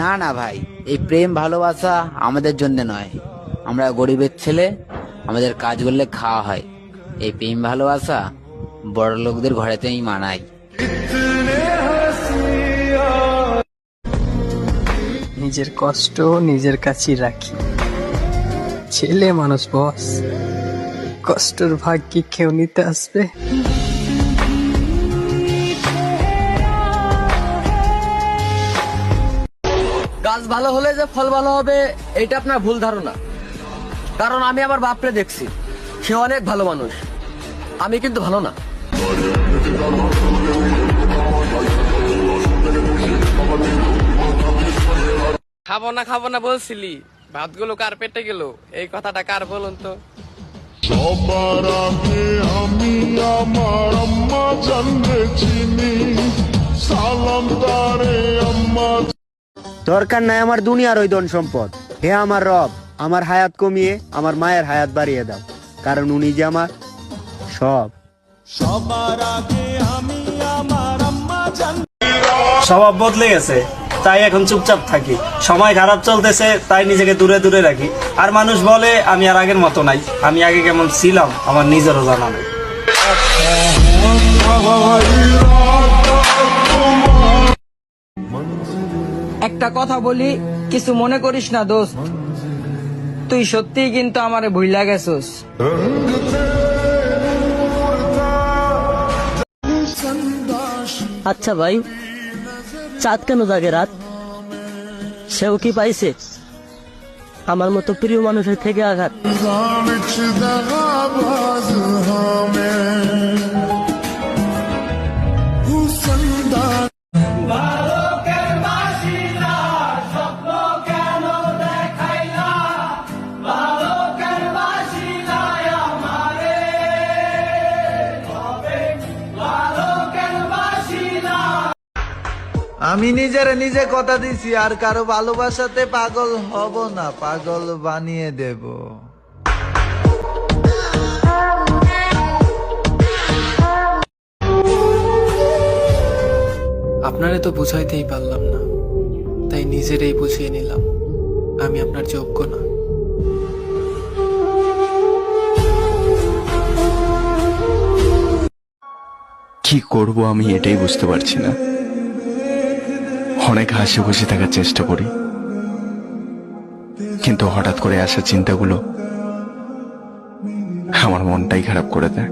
না না ভাই, এই প্রেম ভালোবাসা আমাদের জন্য নয়। আমরা গরিবের ছেলে, আমাদের কাজ করলে খাওয়া হয়। এই প্রেম ভালোবাসা বড় লোকদের ঘরেতেই মানায়। নিজের কষ্ট নিজের কাছেই রাখি। ছেলে মানুষ বস, কষ্টের ভাগ কি কেউ নিতে আসবে। ভালো হলে যে ফল ভালো হবে এটা আপনার ভুল ধারণা। কারণ আমি আমার বাপরে দেখছি। সে অনেক ভালো মানুষ। আমি কিন্তু ভালো না। খাব না খাব না বলছিলি। ভাতগুলো কার পেটে গেল? এই কথাটা কার বলুন তো? সবার আগে আমি আমার আম্মা জানতে চিনি। সালাম তারে আম্মা। দরকার নাই আমার দুনিয়ার ওই ধন সম্পদ হে আমার রব আমার হায়াত কমিয়ে আমার মায়ের হায়াত বাড়িয়ে দাও কারণ উনি যে আমার সব স্বভাব বদলে গেছে তাই এখন চুপচাপ থাকি সময় খারাপ চলতেছে তাই নিজেকে দূরে দূরে রাখি আর মানুষ বলে আমি আর আগের মতো নাই আমি আগে কেমন ছিলাম আমার নিজেরও জানা নেই একটা কথা বলি কিছু মনে করিস না দোস্ত। তুই সত্যি কিন্তু আমারে ভুইলা গেছস। আচ্ছা ভাই চাঁদ কেন জাগে রাত? সেও কি পাইছে? আমার মতো প্রিয় মানুষের থেকে আঘাত। আমি নিজের নিজে কথা দিছি আর কারও ভালোবাসাতে পাগল হব না পাগল বানিয়ে দেব। আপনারে তো বুঝাইতেই পারলাম না তাই নিজেরই বুঝিয়ে নিলাম আমি আপনার যোগ্য না। কি করব আমি এটাই বুঝতে পারছি না। অনেক হাসি খুশি থাকার চেষ্টা করি। কিন্তু হঠাৎ করে আসা চিন্তাগুলো আমার মনটাই খারাপ করে দেয়।